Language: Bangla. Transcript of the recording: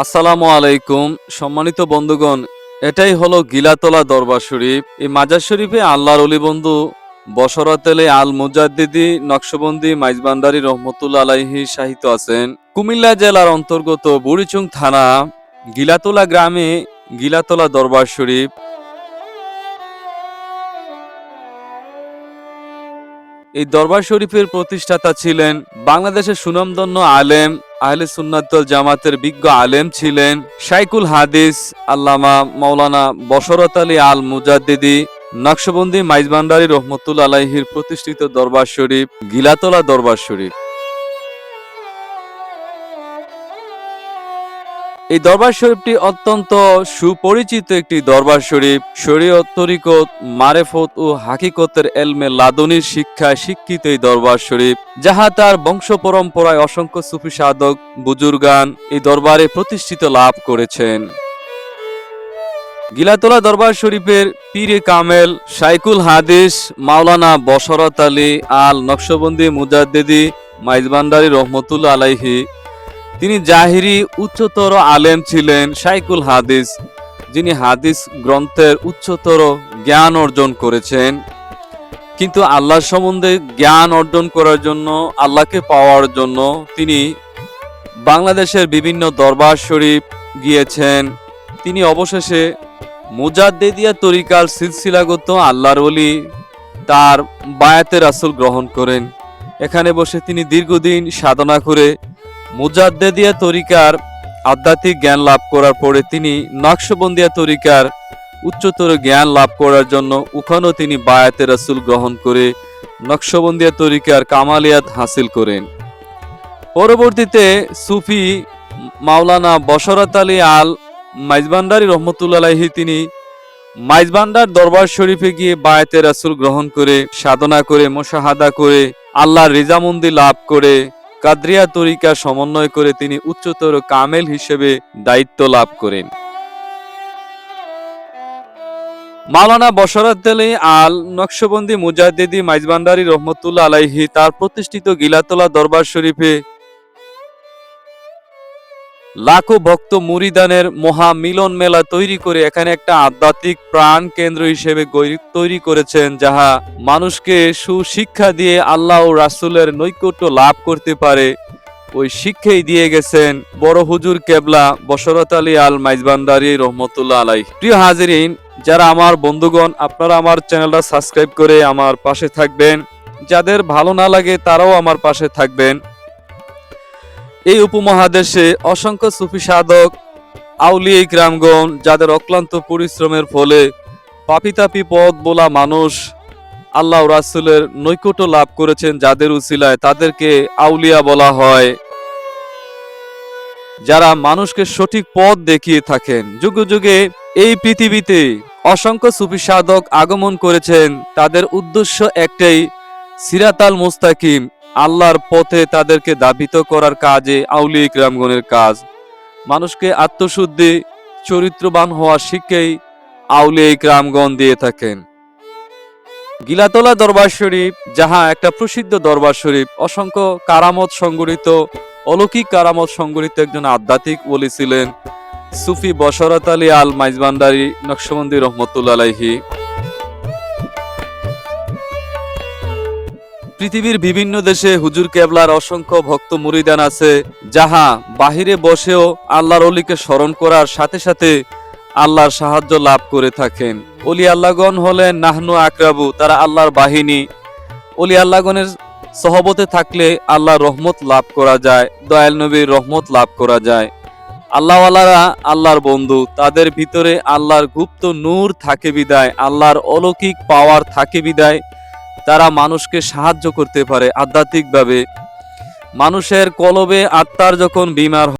আসসালামু আলাইকুম, সম্মানিত বন্ধুগণ, এটাই হলো গিলাতলা দরবার শরীফ। এই মাজার শরীফে আল্লাহর অলি বন্ধু বসরাতেলে আল মুজাদ্দিদি নকশবন্দি মাইজবান্দারি রহমতুল্লা আলাইহি সাহিত্য আছেন। কুমিল্লা জেলার অন্তর্গত বুড়িচুং থানা, গিলাতলা গ্রামে গিলাতলা দরবার শরীফ। এই দরবার শরীফের প্রতিষ্ঠাতা ছিলেন বাংলাদেশের সুনামধন্য আলেম আহলে সুন্নাতুল জামাতের বিজ্ঞ আলেম ছিলেন শাইকুল হাদিস আল্লামা মৌলানা বসরত আলী আল মুজাদ্দিদি, নকশবন্দি মাইজবান্ডারি রহমতুল আলাইহির প্রতিষ্ঠিত দরবার শরীফ, গিলাতলা দরবার শরীফ। এই দরবার শরীফটি অত্যন্ত সুপরিচিত একটি দরবার শরীফ। শরীয়ত তরিকত, মারেফত ও হাকিকতের এলমে লাদনির শিক্ষায় শিক্ষিত এই দরবার শরীফ, যাহা তার বংশ পরম্পরায় অসংখ্য সুফি সাধক, বুজুর্গান এই দরবারে প্রতিষ্ঠিত লাভ করেছেন। গিলাতলা দরবার শরীফের পীরে কামেল সাইকুল হাদিস, মাওলানা বশরত আলী আল নকশবন্দি মুজাদ্দেদি মাইজবান্ডারি রহমতুল্লা আলাইহি তিনি জাহিরি উচ্চতর আলেম ছিলেন শাইকুল হাদিস, যিনি হাদিস গ্রন্থের উচ্চতর জ্ঞান অর্জন করেছেন। কিন্তু আল্লাহ সম্বন্ধে জ্ঞান অর্জন করার জন্য, আল্লাহকে পাওয়ার জন্য তিনি বাংলাদেশের বিভিন্ন দরবার শরীফ গিয়েছেন। তিনি অবশেষে মুজাদ্দেদিয়া তরিকার সিলসিলাগত আল্লাহর অলি তার বায়াতে রাসুল গ্রহণ করেন। এখানে বসে তিনি দীর্ঘদিন সাধনা করে মুজাদ্দেদিয়া তরিকার আধ্যাত্মিক জ্ঞান লাভ করার পরে তিনি নকশবন্দিয়া তরিকার উচ্চতর জ্ঞান লাভ করার জন্য ওখানেও তিনি বায়াতে রাসুল গ্রহণ করে নকশবন্দিয়া তরিকার কামালিয়াত হাসিল করেন। পরবর্তীতে সুফি মাওলানা বশরত আলী আল মাইজবান্ডারি রহমতুল্লাহি তিনি মাইজবান্ডার দরবার শরীফে গিয়ে বায়াতে রাসুল গ্রহণ করে সাধনা করে, মোশাহাদা করে, আল্লাহর রিজামন্দি লাভ করে কাদ্রিয়া তরিকা সমন্বয় করে তিনি উচ্চতর কামেল হিসেবে দায়িত্ব লাভ করেন। মাওলানা বসরাদ্দলে আলী আল নকশবন্দি মুজাহিদি মাইজবান্ডারি রহমতুল্লা আলাইহি তার প্রতিষ্ঠিত গিলাতলা দরবার শরীফে লাখো ভক্ত মুরিদানের মহা মিলন মেলা তৈরি করে এখানে একটা আধ্যাত্মিক প্রাণ কেন্দ্র হিসেবে তৈরি করেছেন, যাহা মানুষকে সুশিক্ষা দিয়ে আল্লাহ ও রাসূলের নৈকট্য লাভ করতে পারে। ওই শিক্ষাই দিয়ে গেছেন বড় হুজুর কেবলা বশরত আলী আল মাইজবান্ডারি রহমতুল্লাহ আলাই প্রিয় হাজিরিন, যারা আমার বন্ধুগণ, আপনারা আমার চ্যানেলটা সাবস্ক্রাইব করে আমার পাশে থাকবেন। যাদের ভালো না লাগে তারাও আমার পাশে থাকবেন। এই উপমহাদেশে অসংখ্য সুফি সাধক, আউলিয়া গ্রামগণ যাদের অক্লান্ত পরিশ্রমের ফলে পাপিতাপি পথ বলা মানুষ আল্লাহ রাসুলের নৈকট্য লাভ করেছেন, যাদের উসিলায় তাদেরকে আউলিয়া বলা হয়। যারা মানুষকে সঠিক পথ দেখিয়ে থাকেন, যুগে যুগে এই পৃথিবীতে অসংখ্য সুফি সাধক আগমন করেছেন, তাদের উদ্দেশ্য একটাই, সিরাতাল মুস্তাকিম আল্লাহর পথে তাদেরকে দাবিত করার কাজে আউলিয়া ইকরামগণের কাজ। মানুষকে আত্মশুদ্ধি, চরিত্রবান হওয়ার শিক্ষাই আউলিয়া ইকরামগণ দিয়ে থাকেন। গিলাতলা দরবার শরীফ, যাহা একটা প্রসিদ্ধ দরবার শরীফ, অসংখ্য কারামত সংগঠিত, অলৌকিক কারামত সংগঠিত একজন আধ্যাত্মিক বলি ছিলেন সুফি বশরত আলী আল মাইজবান্ডারি নকশবন্দি রহমতুল্লা পৃথিবীর বিভিন্ন দেশে হুজুর কেবলার অসংখ্য ভক্ত মুরিদান আছে, যাহা বাহিরে বসেও আল্লাহর অলিকে স্মরণ করার সাথে সাথে আল্লাহর সাহায্য লাভ করে থাকেন। অলি আল্লাহগণ হলেন নাহনু আকরাবু, তারা আল্লাহর বাহিনী। অলি আল্লাহগণের সহবতে থাকলে আল্লাহর রহমত লাভ করা যায়, দয়াল নবীর রহমত লাভ করা যায়। আল্লাহওয়ালারা আল্লাহর বন্ধু, তাদের ভিতরে আল্লাহর গুপ্ত নূর থাকে বিদায়, আল্লাহর অলৌকিক পাওয়ার থাকে বিদায়। তারা মানুষকে সাহায্য করতে পারে আধ্যাত্মিকভাবে। মানুষের কলবে আত্মার যখন বিমার